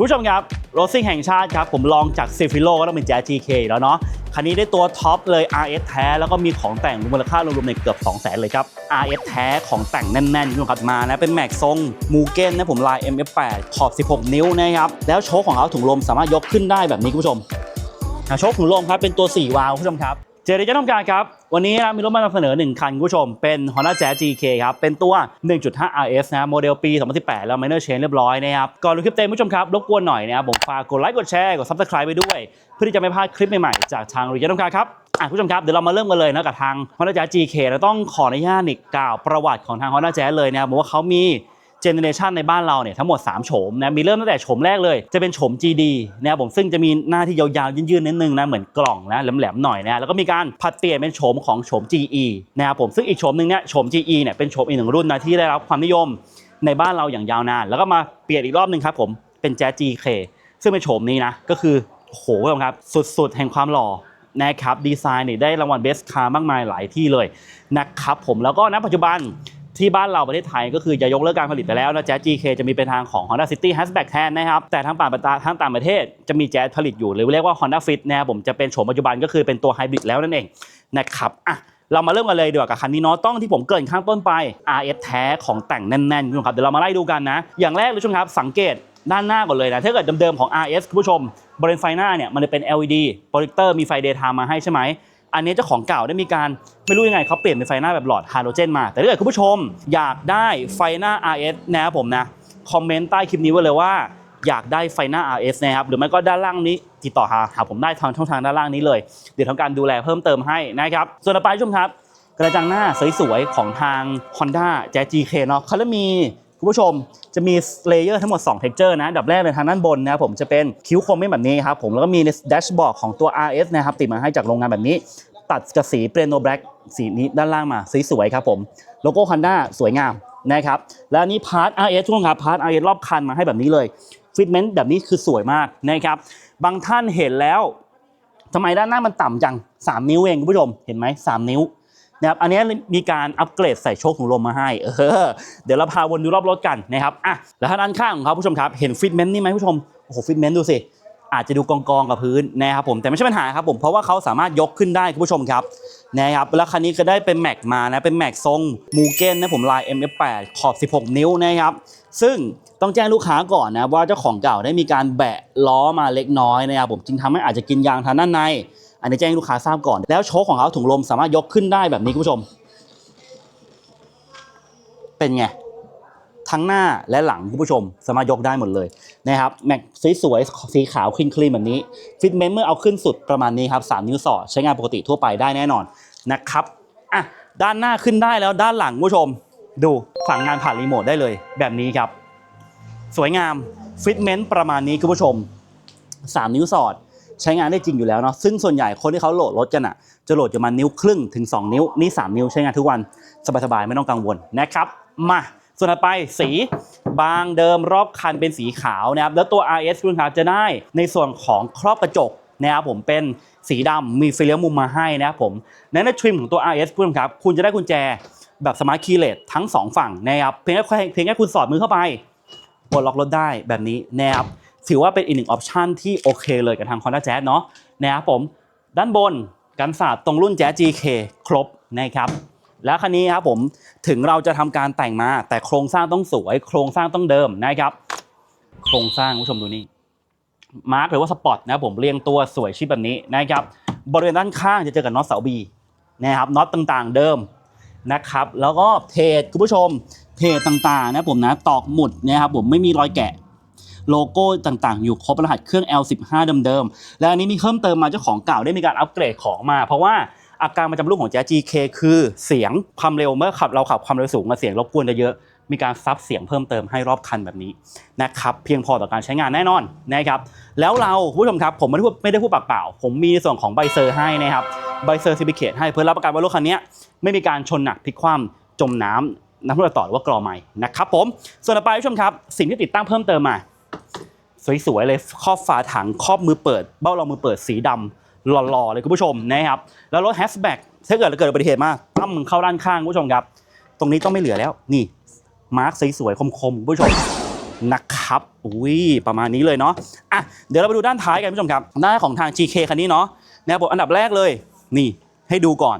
คุณผู้ชมครับรถซิ่งแห่งชาติครับ ผมลองจากเซฟิโลก็ต้องเป็นแจ๊ GK แล้วเนาะคันนี้ได้ตัวท็อปเลย RS แท้ แล้วก็มีของแต่งมูลค่ารวมๆในเกือบ 2 0 0 0 0 0เลยครับ RS แท้ของแต่งแน่นๆคุณผู้ชมครับมานะเป็นแม็กทรงมูเก้นนะผมลาย MF8 ขอบ 16 นิ้วนะครับ แล้วโชคของเขาถุงลมสามารถยกขึ้นได้แบบนี้คุณผู้ชมโชคถุงลมครับเป็นตัว 4 วาล์วคุณผู้ชมครับเจอเดจ้าต้องการครับ วันนี้นะมีรถมานำเสนอ 1 คันคุณผู้ชม เป็น Honda Jazz GK ครับ เป็นตัว 1.5 RS นะโมเดลปี 2018 แล้ว minor change เรียบร้อยนะครับ ก่อนดูคลิปเต็มคุณผู้ชมครับ รบกวนหน่อยนะครับผมฝากกดไลค์กดแชร์กด subscribe ไปด้วย เพื่อที่จะไม่พลาดคลิปใหม่ๆ จากทางรีเจต้องการครับอะคุณผู้ชมครับ เดี๋ยวเรามาเริ่มกันเลยนะกับทาง Honda Jazz GK เราต้องขออนุญาตนิกกล่าวประวัติของทาง Honda Jazz เลยนะครับบอกว่าเขามี เจเนเรชันในบ้านเราเนี่ยทั้งหมด 3 โฉมนะมีเริ่มตั้งแต่โฉมแรกเลย จะเป็นโฉม GD นะครับผมซึ่งจะมีหน้าที่ยาวๆ ยืนๆนิดนึงนะเหมือนกล่องนะแหลมๆหน่อยนะแล้วก็มีการผัดเปลี่ยนเป็นโฉมของโฉม GE นะครับผมซึ่งอีกโฉมหนึ่งเนี่ยโฉม GE เนี่ยเป็นโฉมอีกหนึ่งรุ่นนะที่ได้รับความนิยมในบ้านเราอย่างยาวนาน แล้วก็มาเปลี่ยนอีกรอบหนึ่งครับผมเป็นแจ๊ GK ซึ่งเป็นโฉมนี้นะก็คือโหคุณผู้ครับสุดๆ แห่งความหล่อนะครับดีไซน์เนี่ยได้รางวัลเบสคาร์มากมายหลายที่เลยนะครับผมแล้วก็ณปัจจุบัน ที่บ้านเราประเทศไทยก็คือจะยกเลิกการผลิตไปแล้วนะแจ๊ GK จะมีเป็นทางของ Honda City Hatchback แทนนะครับ แต่ทางต่างประเทศทางต่างประเทศจะมีแจ๊ผลิตอยู่หรือเรียกว่า Honda Fit นะครับผมจะเป็นโฉมปัจจุบันก็คือเป็นตัวไฮบริดแล้วนั่นเองนะครับอะเรามาเริ่มกันเลยดีกว่ากับคันนี้เนาะต้องที่ผมเกินข้างต้นไป RS แท้ของแต่งแน่นๆคุณผู้ชมครับเดี๋ยวเรามาไล่ดูกันนะ อย่างแรกเลยคุณผู้ชมครับสังเกตด้านหน้าก่อนเลยนะถ้าเกิดเดิมๆของ RS คุณผู้ชมบริเวณไฟหน้าเนี่ยมันจะเป็น LED โปรเจคเตอร์มีไฟ daytime มาให้ใช่ไหม อันนี้เจ้าของเก่าได้มีการไม่รู้ยังไงเขาเปลี่ยนเป็นไฟหน้าแบบหลอดฮาโลเจนมา แต่ถ้าเกิดคุณผู้ชมอยากได้ไฟหน้า RS นะครับผมนะคอมเมนต์ใต้คลิปนี้ไว้เลยว่าอยากได้ไฟหน้า RS นะครับหรือไม่ก็ด้านล่างนี้ติดต่อหาหาผมได้ทางช่องทางด้านล่างนี้เลย เดี๋ยวทำการดูแลเพิ่มเติมให้นะครับ ส่วนต่อไปคุณผู้ชมครับ กระจังหน้าสวยๆของทาง Honda j จ g k เนาะเขาจะมี คุณผู้ชมจะมีเลเยอร์ทั้งหมด2 texture นะอันดับแรกเลยทางด้านบนนะครับผมจะเป็นคิ้วคมไม่แบบนี้ครับผมแล้วก็มีในแดชบอร์ดของตัว RS นะครับติดมาให้จากโรงงานแบบนี้ ตัดกับสีเปรโนแบล็กสีนี้ด้านล่างมาสีสวยครับผมโลโก้ Honda สวยงามนะครับแล้วนี้พาร์ท RS ทุกคนครับพาร์ท RS รอบคันมาให้แบบนี้เลยฟิตเมนต์แบบนี้คือสวยมากนะครับบางท่านเห็นแล้วทำไมด้านหน้ามันต่ำจัง 3 นิ้วเองคุณผู้ชมเห็นไหม3นิ้ว นะครับอันนี้มีการอัปเกรดใส่โชคถุงลมมาให้เออเดี๋ยวเราพาวนดูรอบรถกันนะครับอะแล้วทางด้านข้างของเขาผู้ชมครับเห็นฟิตเมนต์นี่ไหมผู้ชมโอ้โหฟิตเมนต์ดูสิอาจจะดูกองกองกับพื้นนะครับผมแต่ไม่ใช่ปัญหาครับผมเพราะว่าเขาสามารถยกขึ้นได้คุณผู้ชมครับนะครับแล้วคันนี้ก็ได้เป็นแม็กมานะเป็นแม็กทรงมูเก้นนะผมลาย MF8 ขอบ 16 นิ้วนะครับซึ่งต้องแจ้งลูกค้าก่อนนะว่าเจ้าของเก่าได้มีการแบะล้อมาเล็กน้อยนะครับผมจึงทำให้อาจจะกินยางทางด้านใน อันนี้แจ้งลูกค้าทราบก่อน แล้วโชคของเขาถุงลมสามารถยกขึ้นได้แบบนี้คุณผู้ชม เป็นไงทั้งหน้าและหลังคุณผู้ชมสามารถยกได้หมดเลยนะครับแม็กสวยๆสีขาวคลีนคลีนแบบนี้ฟิตเมนต์เมื่อเอาขึ้นสุดประมาณนี้ครับ3นิ้วสอดใช้งานปกติทั่วไปได้แน่นอนนะครับอะด้านหน้าขึ้นได้แล้วด้านหลังคุณผู้ชม ดูสั่งงานผ่านรีโมทได้เลย แบบนี้ครับ สวยงามฟิตเมนต์ประมาณนี้คุณผู้ชม 3 นิ้วสอด ใช้งานได้จริงอยู่แล้วเนาะซึ่งส่วนใหญ่คนที่เขาโหลดรถกันอะจะโหลดประมาณนิ้วครึ่งถึง 2 นิ้วนี่ 3 นิ้วใช้งานทุกวันสบายๆไม่ต้องกังวลนะครับมาส่วนต่อไปสีบางเดิมรอบคันเป็นสีขาวนะครับแล้วตัว RS คุณครับจะได้ในส่วนของครอบกระจกนะครับผมเป็นสีดำมีฟิลเลอร์มุมมาให้นะครับผมในในทริมของตัว RS คุณครับคุณจะได้กุญแจแบบสมาร์ทคีย์เลสทั้งสองฝั่งนะครับเพียงแค่เพียงแค่คุณสอดมือเข้าไปปลดล็อกรถได้แบบนี้นะครับ ถือว่าเป็นอีกหนึ่งออปชันที่โอเคเลยกับทาง Honda Jazz เนาะนะครับผมด้านบนกันศาสตร์ตรงรุ่น Jazz GK ครบนะครับแล้วคันนี้ครับผมถึงเราจะทำการแต่งมา แต่โครงสร้างต้องสวย โครงสร้างต้องเดิมนะครับ โครงสร้างคุณผู้ชมดูนี่มาร์กหรือว่าสปอร์ตนะผมเรียงตัวสวยชิปแบบนี้นะครับบริเวณด้านข้างจะเจอกับน็อตเสาบีนะครับน็อตต่างๆเดิมนะครับ แล้วก็เพจคุณผู้ชมเพจต่างๆนะผมนะตอกหมุดนะครับผมไม่มีรอยแกะ โลโก้ต่างๆ อยู่ครบรหัสเครื่อง L15 เดิมๆ แล้วอันนี้มีเพิ่มเติมมาเจ้าของเก่าได้มีการอัปเกรดของมา เพราะว่าอาการประจำรุ่นของ JGK คือเสียงความเร็วเมื่อขับเราขับความเร็วสูงกับเสียงรบกวนจะเยอะมีการซับเสียงเพิ่มเติมให้รอบคันแบบนี้นะครับเพียงพอต่อการใช้งานแน่นอนนะครับแล้วเราผู้ชมครับผมไม่ได้พูดไม่ได้พูดปากเปล่า ผมมีในส่วนของใบเซอร์ให้นะครับใบเซอร์ซิบิเคตให้เพื่อรับประกันว่ารถคันนี้ไม่มีการชนหนักพลิกคว่ำจมน้ำน้ำท่วมต่อหรือว่ากรอใหม่นะครับผมส่วนต่อไปผู้ชมครับสิ่งที่ติดตั้งเพิ่มเติมมา สวยๆเลยครอบฝาถังครอบมือเปิด เบ้ารองมือเปิดสีดำหล่อๆเลยคุณผู้ชมนะครับแล้วรถแฮชแบ็กถ้าเกิดเกิดอุบัติเหตุมาตั้มเข้าด้านข้างคุณผู้ชมครับ ตรงนี้ต้องไม่เหลือแล้วนี่มาร์คสวยๆคมๆคุณผู้ชมนะครับอุ้ยประมาณนี้เลยเนาะอะเดี๋ยวเราไปดูด้านท้ายกันผู้ชมครับหน้าของทาง GK คันนี้เนาะนะครับอันดับแรกเลย นี่ให้ดูก่อน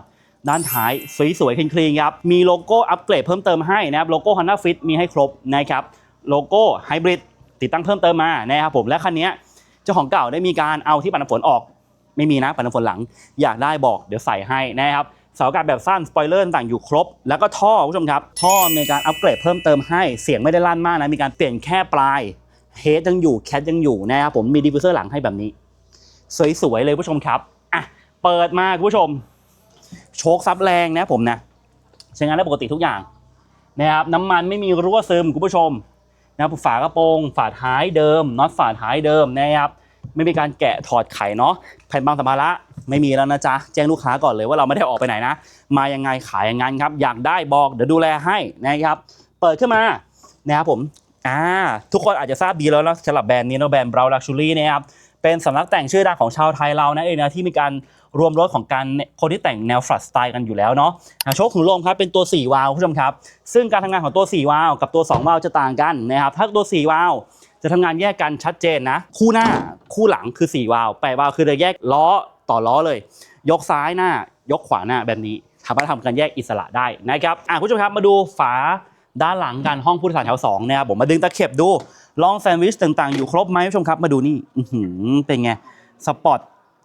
ด้านท้ายสวยๆคลีนๆครับ มีโลโก้อัปเกรดเพิ่มเติมให้นะครับ โลโก้ Honda Fit มีให้ครบนะครับ โลโก้ไฮบริด ติดตั้งเพิ่มเติมมานะครับผมและคันนี้เจ้าของเก่าได้มีการเอาที่ปัดน้ำฝนออก ไม่มีนะปัดน้ำฝนหลังอยากได้บอกเดี๋ยวใส่ให้นะครับเสาอากาศแบบสั้นสปอยเลอร์ต่างอยู่ครบ แล้วก็ท่อผู้ชมครับท่อในการอัปเกรดเพิ่มเติมให้เสียงไม่ได้ลั่นมากนะมีการเปลี่ยนแค่ปลายเฮดยังอยู่แคทยังอยู่นะครับผมมีดิฟฟิวเซอร์หลังให้แบบนี้ สวยๆเลยผู้ชมครับอะเปิดมาคุณผู้ชม โชคซับแรงนะผมนะใช้งานได้ปกติทุกอย่างนะครับน้ำมันไม่มีรั่วซึมคุณผู้ชม นะครับฝากระโปรงฝาท้ายเดิมน็อตฝาท้ายเดิมนะครับไม่มีการแกะถอดไขเนาะแผ่นบางสัมภาระไม่มีแล้วนะจ๊ะแจ้งลูกค้าก่อนเลยว่าเราไม่ได้ออกไปไหนนะ มายังไงขายยังไงครับ อยากได้บอกเดี๋ยวดูแลให้นะครับ เปิดขึ้นมานะครับผมอ่าทุกคนอาจจะทราบดีแล้วนะสำหรับแบรนด์นี้นะแบรนด์บราวลักชูรี่นะครับเป็นสำนักแต่งชื่อดังของชาวไทยเรานะเองนะที่มีการ รวมรถของการคนที่แต่งแนวฟลัดสไตล์กันอยู่แล้วเนาะโชคถุงลมครับเป็นตัว 4 วาล์วคุณผู้ชมครับ ซึ่งการทำงานของตัว 4 วาล์วกับตัว 2 วาล์วจะต่างกันนะครับถ้าตัว 4 วาล์วจะทำงานแยกกันชัดเจนนะ คู่หน้าคู่หลังคือ 4 วาล์วแปดวาล์วคือจะแยกล้อต่อล้อเลย ยกซ้ายหน้า ยกขวาหน้าแบบนี้สามารถทำการแยกอิสระได้นะครับอะคุณผู้ชมครับมาดูฝาด้านหลังกันห้องผู้โดยสารแถว2นะครับผมมาดึงตะเข็บดูลองแซนด์วิชต่างๆ อยู่ครบไหมคุณผู้ชมครับมาดูนี่เป็นไงสปอต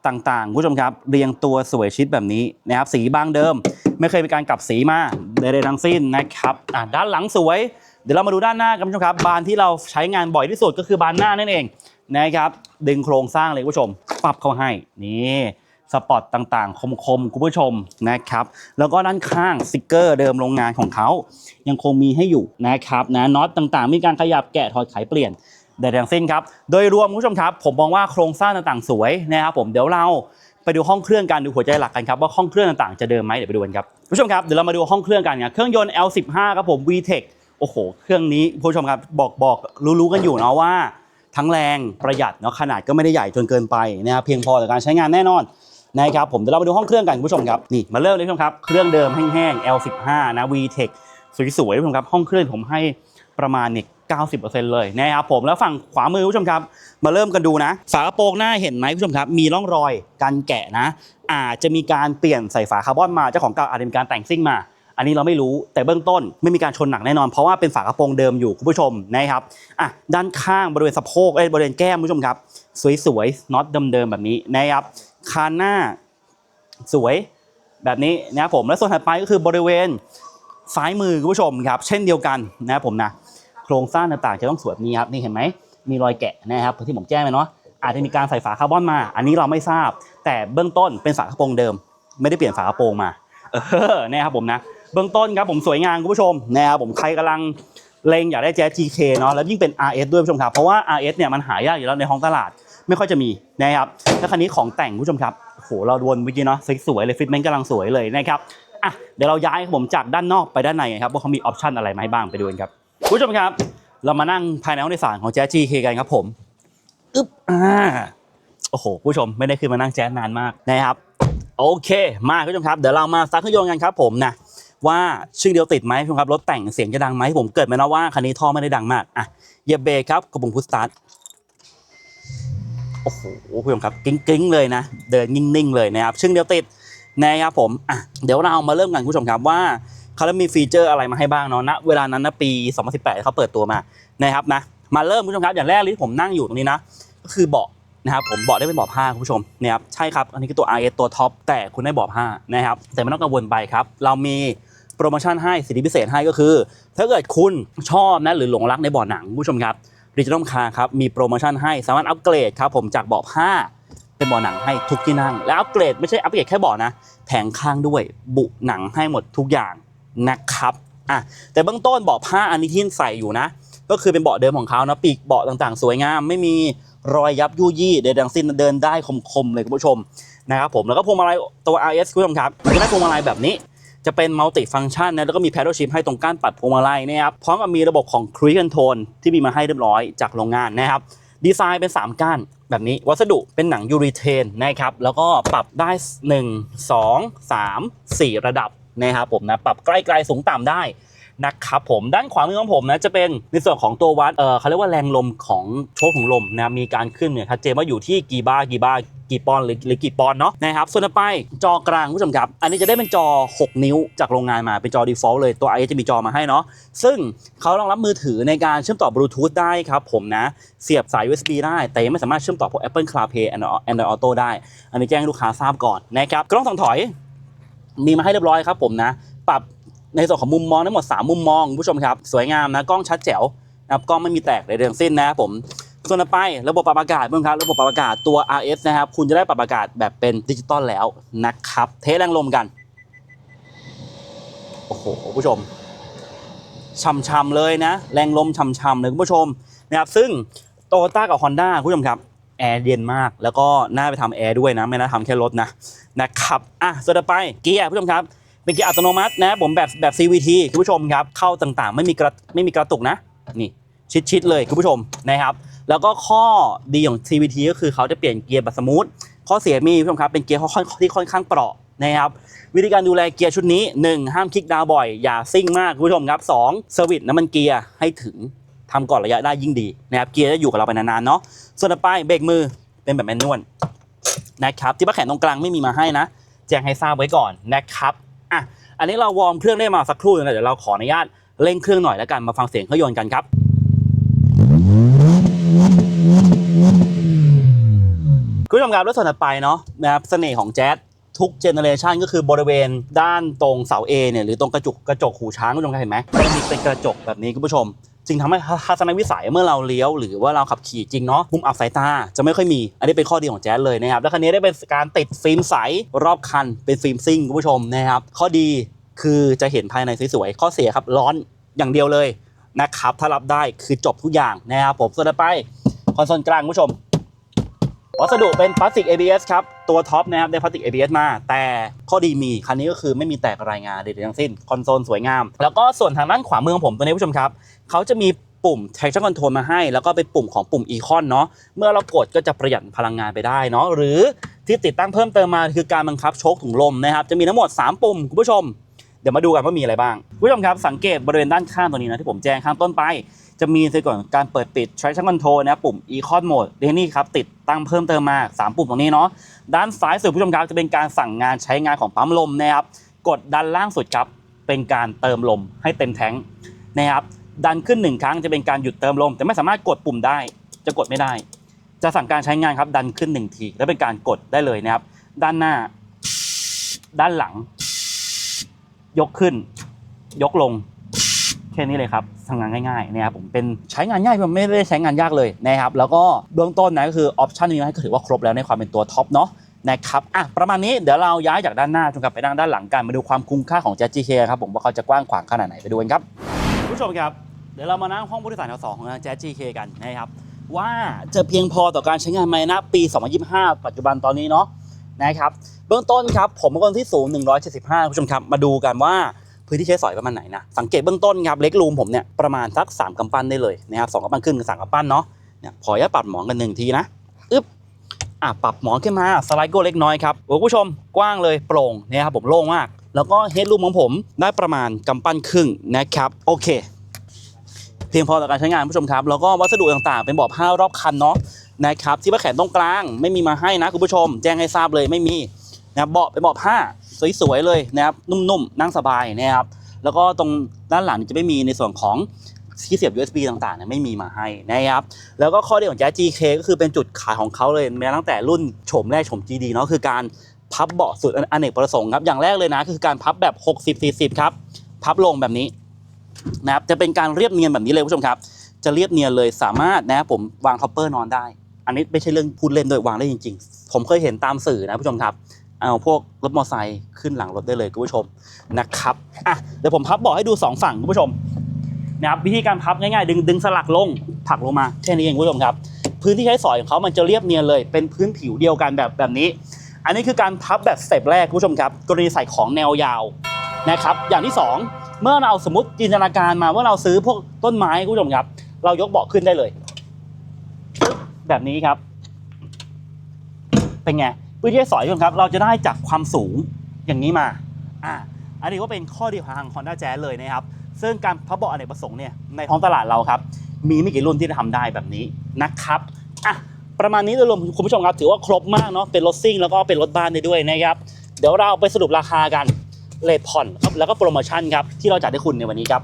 ต่างๆ ผู้ชมครับเรียงตัวสวยชิดแบบนี้นะครับสีบางเดิม ไม่เคยมีการกลับสีมาใดๆทั้งสิ้นนะครับด้านหลังสวย เดี๋ยวเรามาดูด้านหน้ากันผู้ชมครับบานที่เราใช้งานบ่อยที่สุดก็คือบานหน้านั่นเองนะครับดึงโครงสร้างเลยผู้ชมปรับเข้าให้นี่สปอตต่างๆ คมๆ คุณผู้ชมนะครับ แล้วก็ด้านข้างสติกเกอร์เดิมโรงงานของเขา ยังคงมีให้อยู่นะครับนะน็อตต่างๆ มีการขยับแกะถอดไขเปลี่ยน ใดทั้งสิ้นครับ โดยรวมคุณผู้ชมครับ ผมมองว่าโครงสร้างต่างๆ สวยนะครับผมเดี๋ยวเราไปดูห้องเครื่องกันดูหัวใจหลักกันครับว่าห้องเครื่องต่างๆจะเดิมไหมเดี๋ยวไปดูกันครับคุณผู้ชมครับเดี๋ยวเรามาดูห้องเครื่องกันครับเครื่องยนต์ L15 ครับผม VTEC โอ้โห เครื่องนี้คุณผู้ชมครับบอกบอกรู้ๆกันอยู่เนาะว่า ทั้งแรงประหยัดเนาะขนาดก็ไม่ได้ใหญ่จนเกินไปนะครับเพียงพอต่อการใช้งานแน่นอนนะครับผมเดี๋ยวเราไปดูห้องเครื่องกันคุณผู้ชมครับนี่มาเริ่มเลยคุณผู้ชมครับเครื่องเดิมแห้งๆ L15 นะ VTEC สวยๆคุณผู้ชมครับห้องเครื่องผมให้ ประมาณเนี่ย90%เลยนะครับผมแล้วฝั่งขวามือคุณผู้ชมครับ มาเริ่มกันดูนะ ฝากระโปรงหน้าเห็นไหมคุณผู้ชมครับ มีร่องรอยการแกะนะ อาจจะมีการเปลี่ยนใส่ฝาคาร์บอนมาเจ้าของเก่าอาจจะมีการแต่งซิ่งมา อันนี้เราไม่รู้แต่เบื้องต้นไม่มีการชนหนักแน่นอนเพราะว่าเป็นฝากระโปรงเดิมอยู่คุณผู้ชมนะครับอะด้านข้างบริเวณสะโพกเอ้บริเวณแก้มคุณผู้ชมครับ สวยๆน็อตเดิมๆแบบนี้นะครับคานหน้าสวยแบบนี้นะครับผมและส่วนถัดไปก็คือบริเวณซ้ายมือคุณผู้ชมครับ เช่นเดียวกันนะครับผมนะ โครงสร้างต่างๆ จะต้องสวยแบบนี้ครับนี่เห็นไหมมีรอยแกะนะครับที่ผมแจ้งไปเนาะอาจจะมีการใส่ฝาคาร์บอนมา อันนี้เราไม่ทราบ แต่เบื้องต้นเป็นฝากระโปรงเดิม ไม่ได้เปลี่ยนฝากระโปรงมาเออนะครับผมนะเบื้องต้นครับผมสวยงามคุณผู้ชมนะครับผมใครกำลังเลงอยากได้แจ๊ส GK เนาะแล้วยิ่งเป็น RS ด้วยคุณผู้ชมครับเพราะว่า RS เนี่ยมันหายากอยู่แล้วในท้องตลาด ไม่ค่อยจะมีนะครับแล้วคันนี้ของแต่งคุณผู้ชมครับโหเราวนเมื่อกี้เนาะสวยๆเลยฟิตเมนต์กำลังสวยเลยนะครับอะเดี๋ยวเราย้ายครับผมจากด้านนอกไปด้านในครับว่าเขามีออปชันอะไรมาให้บ้างไปดูกันครับ ผู้ชมครับ เรามานั่งภายในห้องโดยสารของแจ๊ส GK กันครับผมอึ๊บอ่าโอ้โหผู้ชมไม่ได้ขึ้นมานั่งแจ๊สนานมากนะครับโอเค มาผู้ชมครับเดี๋ยวเรามาซักเครื่องยนต์กันครับผมนะว่าชื่อเดียวติดไหมผู้ชมครับรถแต่งเสียงจะดังไหมผมเกิดมาแล้วว่าคันนี้ท่อไม่ได้ดังมากอะเหยียบเบรกครับกระปุกพุชสตาร์ทโอ้โหผู้ชมครับกิ้งๆเลยนะ เดินนิ่งๆเลยนะครับชึ่งเดียวติดนะครับผมอะเดี๋ยวเรามาเริ่มกันผู้ชมครับว่า เขาแล้วมีฟีเจอร์อะไรมาให้บ้างเนาะณเวลานั้นนะปี 2018เขาเปิดตัวมานะครับนะมาเริ่มคุณผู้ชมครับอย่างแรกเลยที่ผมนั่งอยู่ตรงนี้นะก็คือเบาะนะครับผมเบาะได้เป็นเบาะผ้าคุณผู้ชมนะครับใช่ครับอันนี้คือตัว RS ตัวท็อปแต่คุณได้เบาะผ้านะครับแต่ไม่ต้องกังวลไปครับเรามีโปรโมชั่นให้สิทธิพิเศษให้ก็คือ ถ้าเกิดคุณชอบนะหรือหลงรักในเบาะหนังคุณผู้ชมครับดิจิทัลคาร์ครับมีโปรโมชั่นให้สามารถอัปเกรดครับผมจากเบาะผ้าเป็นเบาะหนังให้ทุกที่นั่ง และอัปเกรดไม่ใช่อัปเกรดแค่เบาะนะแผงข้างด้วยบุหนังให้หมดทุกอย่าง นะครับอะแต่เบื้องต้นเบาะผ้าอันนี้ที่ใส่อยู่นะ ก็คือเป็นเบาะเดิมของเขานะปีกเบาะต่างๆ สวยงาม ไม่มีรอยยับยุยี่ใดๆทั้งสิ้นเดินได้คมๆเลยคุณผู้ชมนะครับผมแล้วก็พวงมาลัยตัว RS คุณผู้ชมครับมันจะได้พวงมาลัยแบบนี้จะเป็นมัลติฟัง c t ชันนะแล้วก็มี paddle shift ให้ตรงก้านปัดพวงมาลัยนะครับพร้อมกับมีระบบของ cruise control ที่มีมาให้เรียบร้อยจากโรงงานนะครับดีไซน์เป็น 3 ก้านแบบนี้วัสดุเป็นหนังยูรีเทนนะครับแล้วก็ปรับได้ 1 2 3 4 ระดับ นะครับผมนะปรับใกล้ๆสูงต่ำได้นะครับผมด้านขวามือของผมนะจะเป็นในส่วนของตัววัดเออเขาเรียกว่าแรงลมของโชคของลมนะมีการขึ้นเนี่ยชัดเจนว่าอยู่ที่กี่บาร์กี่บาร์กี่ปอนด์หรือหรือกี่ปอนด์เนาะนะครับส่วนต่อไปจอกลางผู้ชมครับ อันนี้จะได้เป็นจอ 6 นิ้วจากโรงงานมาเป็นจอ default เลยตัว i จะมีจอมาให้เนาะซึ่งเขารองรับมือถือในการเชื่อมต่อบลูทูธได้ครับผมนะเสียบสาย USB ได้แต่ยังไม่สามารถเชื่อมต่อพวก Apple CarPlay Android Auto ได้ อันนี้แจ้งลูกค้าทราบก่อนนะครับกล้องส่องถอย มีมาให้เรียบร้อยครับผมนะ ปรับในส่วนของมุมมองทั้งหมด 3 มุมมองคุณผู้ชมครับ สวยงามนะ กล้องชัดแจ๋วนะครับกล้องไม่มีแตกใดๆทั้งสิ้นนะครับผมส่วนต่อไประบบปรับอากาศเพื่อนครับระบบปรับอากาศตัว RS นะครับคุณจะได้ปรับอากาศแบบเป็นดิจิตอลแล้วนะครับเทสแรงลมกันโอ้โหผู้ชมช่ำๆเลยนะ แรงลมช่ำๆเลยคุณผู้ชมนะครับซึ่งโตโยต้ากับ Honda คุณผู้ชมครับ แอร์เย็นมาก แล้วก็น่าไปทำแอร์ด้วยนะ ไม่น่าทำแค่รถนะนะครับอะส่วนต่อไปเกียร์ผู้ชมครับเป็นเกียร์อัตโนมัตินะผมแบบแบบ CVT คุณผู้ชมครับ เข้าต่างๆ ไม่มีกระไม่มีกระตุกนะ นี่ชิดๆเลยคุณผู้ชมนะครับ แล้วก็ข้อดีของ CVT ก็คือเขาจะเปลี่ยนเกียร์แบบสมูทข้อเสียมีคุณผู้ชมครับเป็นเกียร์ค่อนที่ค่อนข้างเปราะนะครับวิธีการดูแลเกียร์ชุดนี้ 1. ห้ามคลิกดาวบ่อย อย่าซิ่งมากคุณผู้ชมครับ 2. เซอร์วิสน้ำมันเกียร์ให้ถึง ทำก่อนระยะได้ยิ่งดีนะครับเกียร์จะอยู่กับเราไปนานๆเนาะส่วนต่อไปเบรกมือเป็นแบบแมนนวลนะครับที่ปะแขนตรงกลางไม่มีมาให้นะแจ้งให้ทราบไว้ก่อนนะครับอะอันนี้เราวอร์มเครื่องได้มาสักครู่นึงแล้วเดี๋ยวเราขออนุญาตเร่งเครื่องหน่อยแล้วกันมาฟังเสียงเครื่องยนต์กันครับคุณผู้ชมครับแล้วส่วนถัดไปเนาะนะครับเสน่ห์ของแจ๊สทุกเจเนอเรชันก็คือบริเวณด้านตรงเสา A เนี่ยหรือตรงกระจกกระจกหูช้างคุณผู้ชมเห็นไหมมันมีเป็นกระจกแบบนี้คุณผู้ชม จึงทำให้ทัศนวิสัยเมื่อเราเลี้ยวหรือว่าเราขับขี่จริงเนาะมุมอับสายตาจะไม่ค่อยมี อันนี้เป็นข้อดีของแจ๊สเลยนะครับ แล้วคันนี้ได้เป็นการติดฟิล์มใสรอบคันเป็นฟิล์มซิ่งคุณผู้ชมนะครับ ข้อดีคือจะเห็นภายในสวยๆข้อเสียครับร้อนอย่างเดียวเลยนะครับถ้ารับได้คือจบทุกอย่างนะครับผมส่วนต่อไปคอนโซลกลางคุณผู้ชมวัสดุเป็นพลาสติก ABS ครับ ตัวท็อปนะครับได้พลาสติก ABS มา แต่ข้อดีมี คันนี้ก็คือไม่มีแตกรายงานใดๆทั้งสิ้น คอนโซลสวยงาม แล้วก็ส่วนทางด้านขวามือของผมตัวนี้ผู้ชมครับ เขาจะมีปุ่ม traction control มาให้ แล้วก็เป็นปุ่มของปุ่ม econ เนาะเมื่อเรากดก็จะประหยัดพลังงานไปได้เนาะหรือที่ติดตั้งเพิ่มเติมมาคือการบังคับโชคถุงลมนะครับจะมีทั้งหมด 3 ปุ่มคุณผู้ชมเดี๋ยวมาดูกันว่ามีอะไรบ้างคุณผู้ชมครับสังเกตบริเวณด้านข้างตัวนี้นะที่ผมแจ้งข้างต้นไป จะมีในส่วนการเปิดปิด traction control นะปุ่ม econ mode เดนี่ครับติดตั้งเพิ่มเติมมา 3 ปุ่มตรงนี้เนาะด้านซ้ายสุดผู้ชมครับจะเป็นการสั่งงานใช้งานของปั๊มลมนะครับกดด้านล่างสุดครับเป็นการเติมลมให้เต็มแท้งนะครับ ดันขึ้นหนึ่งครั้งจะเป็นการหยุดเติมลม แต่ไม่สามารถกดปุ่มได้ จะกดไม่ได้ จะสั่งการใช้งานครับดันขึ้นหนึ่งที แล้วเป็นการกดได้เลยนะครับ ด้านหน้า ด้านหลัง ยกขึ้น ยกลงแค่นี้เลยครับทำงานง่ายๆนะครับผมเป็นใช้งานง่ายผมไม่ได้ใช้งานยากเลยนะครับแล้วก็เบื้องต้นนะก็คือออปชันนี้ให้ก็ถือว่าครบแล้วในความเป็นตัวท็อปเนาะนะครับอะประมาณนี้เดี๋ยวเราย้ายจากด้านหน้าจนกลับไปด้านด้านหลังกันมาดูความคุ้มค่าของ j จ๊ GK ครับผมว่าเขาจะกว้างขวางขนาดไหนไปดูกันครับ ผู้ชมครับ เดี๋ยวเรามานั่งห้องผู้โดยสารแถวสองของ j จ๊ GK กันนะครับ ว่าจะเพียงพอต่อการใช้งานไหมนะปี 2025 ปัจจุบันตอนนี้เนาะนะครับ เบื้องต้นครับ ผมเป็นคนที่สูง 175ผู้ชมครับ มาดูกันว่าพื้นที่ใช้สอยประมาณไหนนะ สังเกตเบื้องต้นครับ เล็กรูมผมเนี่ยประมาณสัก3กำปั้นได้เลยนะครับสองกำปั้นขึ้นกับสามกำปั้นเนาะเนี่ยพอจะปรับหมอนกันหนึ่งทีนะอึ๊บ อะปรับหมอนขึ้นมาสไลด์ก้เล็กน้อยครับคุณผู้ชมกว้างเลยโปร่งเนี่ยครับผมโล่งมาก แล้วก็เฮดรูมของผมได้ประมาณกำปั้นครึ่งนะครับโอเค เพียงพอต่อการใช้งานผู้ชมครับ แล้วก็วัสดุต่างๆ เป็นเบาะผ้ารอบคันเนาะนะครับที่ว่าแขนตรงกลางไม่มีมาให้นะคุณผู้ชม แจ้งให้ทราบเลยไม่มีนะเบาะเป็นเบาะผ้าสวยๆเลยนะครับนุ่มๆนั่งสบายนะครับแล้วก็ตรงด้านหลังจะไม่มีในส่วนของ ที่เสียบ USB ต่างๆเนี่ยไม่มีมาให้นะครับ แล้วก็ข้อดีของ JGK ก็คือเป็นจุดขายของเขาเลยแม้ตั้งแต่รุ่นโฉมแรกโฉม GD เนาะคือการพับเบาะสุดอเนกประสงค์ครับ อย่างแรกเลยนะคือการพับแบบ 60 40 ครับ พับลงแบบนี้นะครับจะเป็นการเรียบเนียนแบบนี้เลยผู้ชมครับ จะเรียบเนียนเลยสามารถนะครับผมวางท็อปเปอร์นอนได้ อันนี้ไม่ใช่เรื่องพูดเล่นโดยวางได้จริง ๆ ผมเคยเห็นตามสื่อนะผู้ชมครับเอาพวกรถมอเตอร์ไซค์ขึ้นหลังรถได้เลยคุณผู้ชมนะครับอะเดี๋ยวผมพับเบาะให้ดูสองฝั่งคุณผู้ชม นะครับวิธีการพับง่ายๆ ดึงดึงสลักลงผลักลงมาแค่นี้เองคุณผู้ชมครับ พื้นที่ใช้สอยของเขามันจะเรียบเนียนเลย เป็นพื้นผิวเดียวกันแบบแบบนี้ อันนี้คือการพับแบบสเต็ปแรกคุณผู้ชมครับ กรณีใส่ของแนวยาวนะครับ อย่างที่สองเมื่อเราสมมติจินตนาการมาว่าเราซื้อพวกต้นไม้คุณผู้ชมครับ เรายกเบาะขึ้นได้เลย แบบนี้ครับ เป็นไงพื้นที่ใช้สอยคุณผู้ชมครับ เราจะได้จากความสูงอย่างนี้มาอ่าอันนี้ก็เป็นข้อดีของทาง Honda Jazz เลยนะครับ ซึ่งการพับเบาะอเนกประสงค์เนี่ยในท้องตลาดเราครับ มีไม่กี่รุ่นที่จะทำได้แบบนี้นะครับอะประมาณนี้โดยรวมคุณผู้ชมครับถือว่าครบมากเนาะเป็นรถซิ่งแล้วก็เป็นรถบ้านได้ด้วยนะครับเดี๋ยวเราไปสรุปราคากันเลทผ่อนครับแล้วก็โปรโมชั่นครับที่เราจัดให้คุณในวันนี้ครับ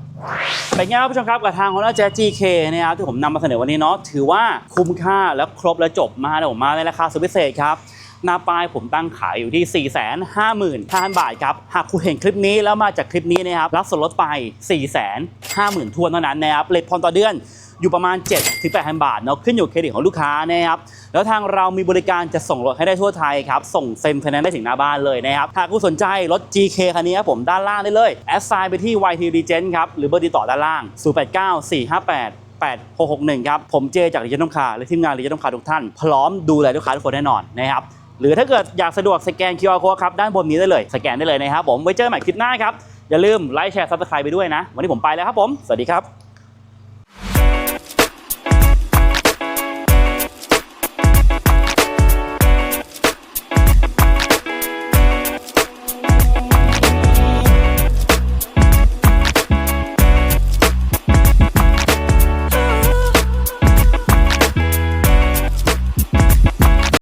เป็นไงครับผู้ชมครับกับทาง Honda Jazz GK นะครับที่ผมนำมาเสนอวันนี้เนาะถือว่าคุ้มค่าและครบและจบมาแต่ผมมาในราคาสุดพิเศษครับ หน้าป้ายผมตั้งขายอยู่ที่ 4 5 0 0 0 0บาทครับ หากคุณเห็นคลิปนี้แล้วมาจากคลิปนี้นะครับ รับส่วนลดไป 4 5 0 0 0 0ทวนเท่านั้นนะครับเลทผ่อนต่อเดือนอยู่ประมาณ 7 ถึง 8,000 บาทเนาะขึ้นอยู่เครดิตของลูกค้านะครับ แล้วทางเรามีบริการจะส่งรถให้ได้ทั่วไทยครับ ส่งเซ็นไฟแนนซ์ได้ถึงหน้าบ้านเลยนะครับ หากคุณสนใจรถ GK คันนี้ครับผมด้านล่างได้เลย แอดไซน์ไปที่ YT Regent ครับ หรือเบอร์ติดต่อด้านล่าง 089 458 8661 ครับ ผมเจจาก Regent คาและทีมงาน Regent คาทุกท่าน พร้อมดูแลลูกค้าทุกคนแน่นอนนะครับ หรือถ้าเกิดอยากสะดวกสแกน QR code ครับด้านบนนี้ได้เลย สแกนได้เลยนะครับผมไว้เจอกันใหม่คลิปหน้าครับอย่าลืมไลค์แชร์ซับสไครต์ไปด้วยนะ วันนี้ผมไปแล้วครับผม สวัสดีครับ